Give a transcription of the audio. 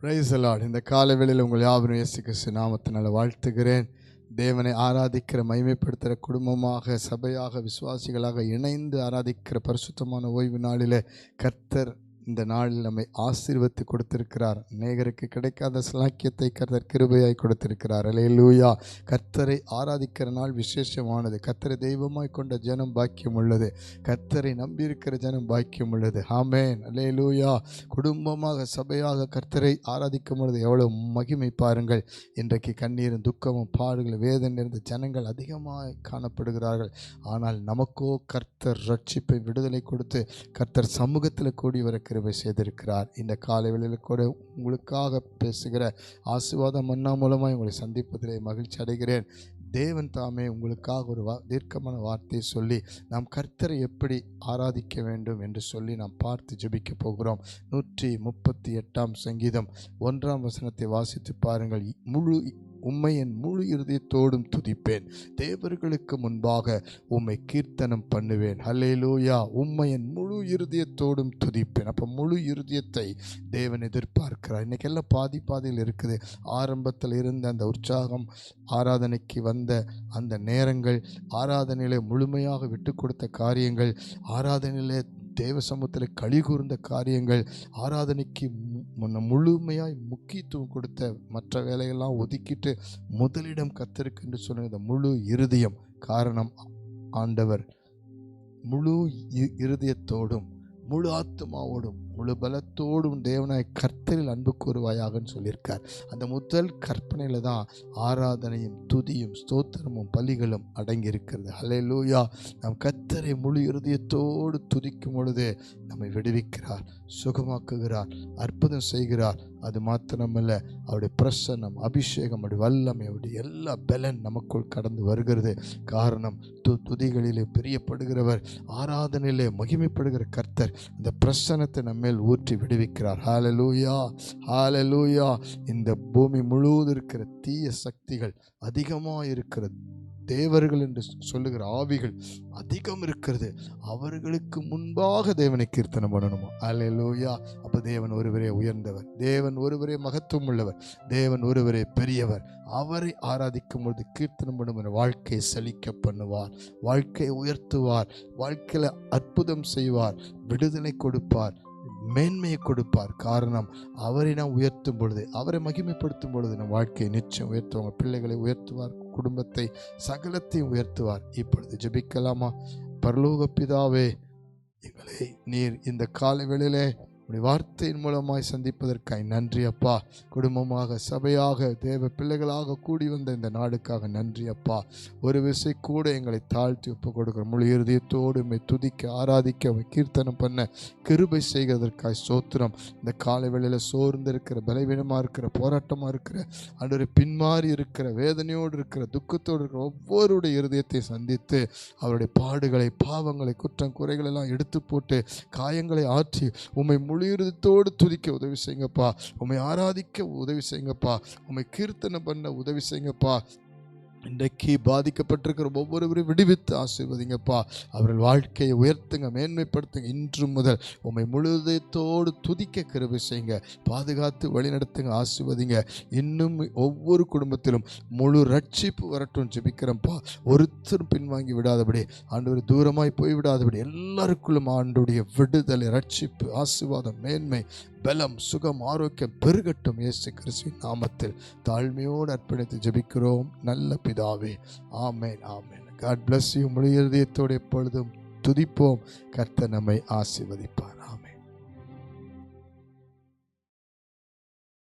Price Lord இந்த காலவேளையில் உங்கள் யாவரும் இயேசு கிறிஸ்து நாமத்தினால வாழ்த்துகிறேன். தேவனை ஆராதிக்கிற மகிமைப்படுத்துகிற குடும்பமாக சபையாக விசுவாசிகளாக இணைந்து ஆராதிக்கிற பரிசுத்தமான ஓய்வு நாளில் கர்த்தர் இந்த நாளில் நம்மை ஆசீர்வத்து கொடுத்திருக்கிறார். நேகருக்கு கிடைக்காத சலாக்கியத்தை கர்த்தர் கிருபையாய் கொடுத்திருக்கிறார். லூயா கர்த்தரை ஆராதிக்கிற நாள் விசேஷமானது. கர்த்தரை தெய்வமாய் கொண்ட ஜனம் பாக்கியம் உள்ளது. கர்த்தரை நம்பியிருக்கிற ஜனம் பாக்கியம் உள்ளது. ஆமேன் லூயா குடும்பமாக சபையாக கர்த்தரை ஆராதிக்கும் பொழுது எவ்வளோ மகிமை பாருங்கள். இன்றைக்கு கண்ணீரும் துக்கமும் பாடுகள் வேதனை நிறைந்த ஜனங்கள் அதிகமாக காணப்படுகிறார்கள். ஆனால் நமக்கோ கர்த்தர் ரட்சிப்பை விடுதலை கொடுத்து கர்த்தர் சமூகத்தில் கூடி வர கிருபை செய்திருக்கிறார். இந்த காலை வேளையில் கூட உங்களுக்காக பேசுகிற ஆசீர்வாதம் மன்னா மூலமாக உங்களை சந்திப்பதிலே மகிழ்ச்சி அடைகிறேன். தேவன் தாமே உங்களுக்காக ஒரு வா தீர்க்கமான வார்த்தையை சொல்லி நாம் கர்த்தரை எப்படி ஆராதிக்க வேண்டும் என்று சொல்லி நாம் பார்த்து ஜெபிக்க போகிறோம். நூற்றி முப்பத்தி எட்டாம் சங்கீதம் ஒன்றாம் வசனத்தை வாசித்து பாருங்கள். முழு உம்மை என் முழு இருதயத்தோடும் துதிப்பேன். தேவர்களுக்கு முன்பாக உம்மை கீர்த்தனம் பண்ணுவேன். ஹல்லேலூயா உம்மை என் முழு இருதயத்தோடும் துதிப்பேன். அப்போ முழு இருதயத்தை தேவன் எதிர்பார்க்கிறார். இன்னைக்கெல்லாம் பாதி பாதியில் இருக்குது. ஆரம்பத்தில் இருந்த அந்த உற்சாகம் ஆராதனைக்கு வந்த அந்த நேரங்கள் ஆராதனையிலே முழுமையாக விட்டு கொடுத்த காரியங்கள் ஆராதனையிலே தேவ சமூகத்தில் களி கூர்ந்த காரியங்கள் ஆராதனைக்கு மு- முன்ன முழுமையாய் முக்கியத்துவம் கொடுத்த மற்ற வேலையெல்லாம் ஒதுக்கிட்டு முதலிடம் கத்திருக்கு என்று சொன்ன இந்த முழு இருதயம் காரணம் ஆண்டவர். முழு இருதயத்தோடும் முழு ஆத்மாவோடும் முழு பலத்தோடும் தேவனாய் கர்த்தரில் அன்பு கூறுவாயாகன்னு சொல்லியிருக்கார். அந்த முதல் கற்பனையில் தான் ஆராதனையும் துதியும் ஸ்தோத்திரமும் பலிகளும் அடங்கி இருக்கிறது லூயா நம் கர்த்தரை முழு இருதயத்தோடு துதிக்கும் பொழுது நம்மை விடுவிக்கிறார் சுகமாக்குகிறார் அற்புதம் செய்கிறார். அது மாத்திரமல்ல அவருடைய பிரசன்னம் அபிஷேகம் அவருடைய வல்லமை அவருடைய எல்லா பலன் நமக்குள் கடந்து வருகிறது. காரணம் து துதிகளிலே பிரியப்படுகிறவர் ஆராதனையிலே மகிமைப்படுகிற கர்த்தர். அந்த பிரசன்னத்தை மேல் ஊற்றி விடுவிக்கிறார். ஹாலலூயா ஹாலலூயா இந்த பூமி முழுவதும் இருக்கிற தீய சக்திகள் அதிகமாக இருக்கிற தேவர்கள் என்று சொல்லுகிற ஆவிகள் அதிகம் இருக்கிறது. அவர்களுக்கு முன்பாக தேவனை கீர்த்தனம் பண்ணணுமா? அல்லேலூயா அப்போ தேவன் ஒருவரே உயர்ந்தவர். தேவன் ஒருவரே மகத்துவம் உள்ளவர். தேவன் ஒருவரே பெரியவர். அவரை ஆராதிக்கும் பொழுது கீர்த்தனம் பண்ணும் வாழ்க்கையை செழிக்க பண்ணுவார். வாழ்க்கையை உயர்த்துவார். வாழ்க்கையில் அற்புதம் செய்வார். விடுதலை கொடுப்பார். மேன்மையை கொடுப்பார். காரணம் அவரை நாம் உயர்த்தும் பொழுது அவரை மகிமைப்படுத்தும் பொழுது நம் வாழ்க்கையை நிச்சயம் உயர்த்துவாங்க பிள்ளைகளை உயர்த்துவார் குடும்பத்தை சகலத்தையும் உயர்த்துவார். இப்பொழுது ஜெபிக்கலாமா? பரலோக பிதாவே எங்களை நீர் இந்த காலை வேளையிலே உடைய வார்த்தையின் மூலமாய் சந்திப்பதற்காய் நன்றி அப்பா. குடும்பமாக சபையாக தேவ பிள்ளைகளாக கூடி வந்த இந்த நாடுக்காக நன்றி அப்பா. ஒரு விசை கூட எங்களை தாழ்த்தி ஒப்பு கொடுக்கிற முழு இருதயத்தோடு உம்மை துதிக்க ஆராதிக்க கீர்த்தனம் பண்ண கிருபை செய்கிறதற்காய் சோத்திரம் இந்த காலை வேளையில் சோர்ந்து இருக்கிற பலவீனமாக இருக்கிற போராட்டமாக இருக்கிற அன்று பின்மாறி இருக்கிற வேதனையோடு இருக்கிற துக்கத்தோடு இருக்கிற ஒவ்வொருடைய இருதயத்தை சந்தித்து அவருடைய பாடுகளை பாவங்களை குற்றம் குறைகளெல்லாம் எடுத்து போட்டு காயங்களை ஆற்றி உம்மை முழு இருதயத்தோடு துதிக்க உதவி செய்யுங்கப்பா. உம்மை ஆராதிக்க உதவி செய்யுங்கப்பா. உண்மை கீர்த்தனை பண்ண உதவி செய்யுங்கப்பா. இன்றைக்கு பாதிக்கப்பட்டிருக்கிற ஒவ்வொருவரையும் விடுவித்து ஆசீர்வதிங்கப்பா. அவர்கள் வாழ்க்கையை உயர்த்துங்க மேன்மைப்படுத்துங்க. இன்று முதல் உம்மை முழுதயத்தோடு துதிக்க கிருபை செய்யுங்க. பாதுகாத்து வழிநடத்துங்க ஆசீர்வதிங்க. இன்னும் ஒவ்வொரு குடும்பத்திலும் முழு ரட்சிப்பு வரட்டும் ஜெபிக்கிறோம்ப்பா ஒருத்தரும் பின்வாங்கி விடாதபடி ஆண்டவர் தூரமாய் போய்விடாதபடி எல்லாருக்குள்ளும் ஆண்டுடைய விடுதலை ரட்சிப்பு ஆசீர்வாதம் மேன்மை பலம் சுகம் ஆரோக்கியம் பெருகட்டும். இயேசு கிறிஸ்துவின் நாமத்தில் தாழ்மையோடு அர்ப்பணித்து ஜெபிக்கிறோம். நல்ல பிதாவே. ஆமேன் ஆமேன். காட் பிளஸ் யூ முழு இருதயத்தோடு எப்பொழுதும் துதிப்போம். கர்த்த நம்மை ஆசீர்வதிப்பார்.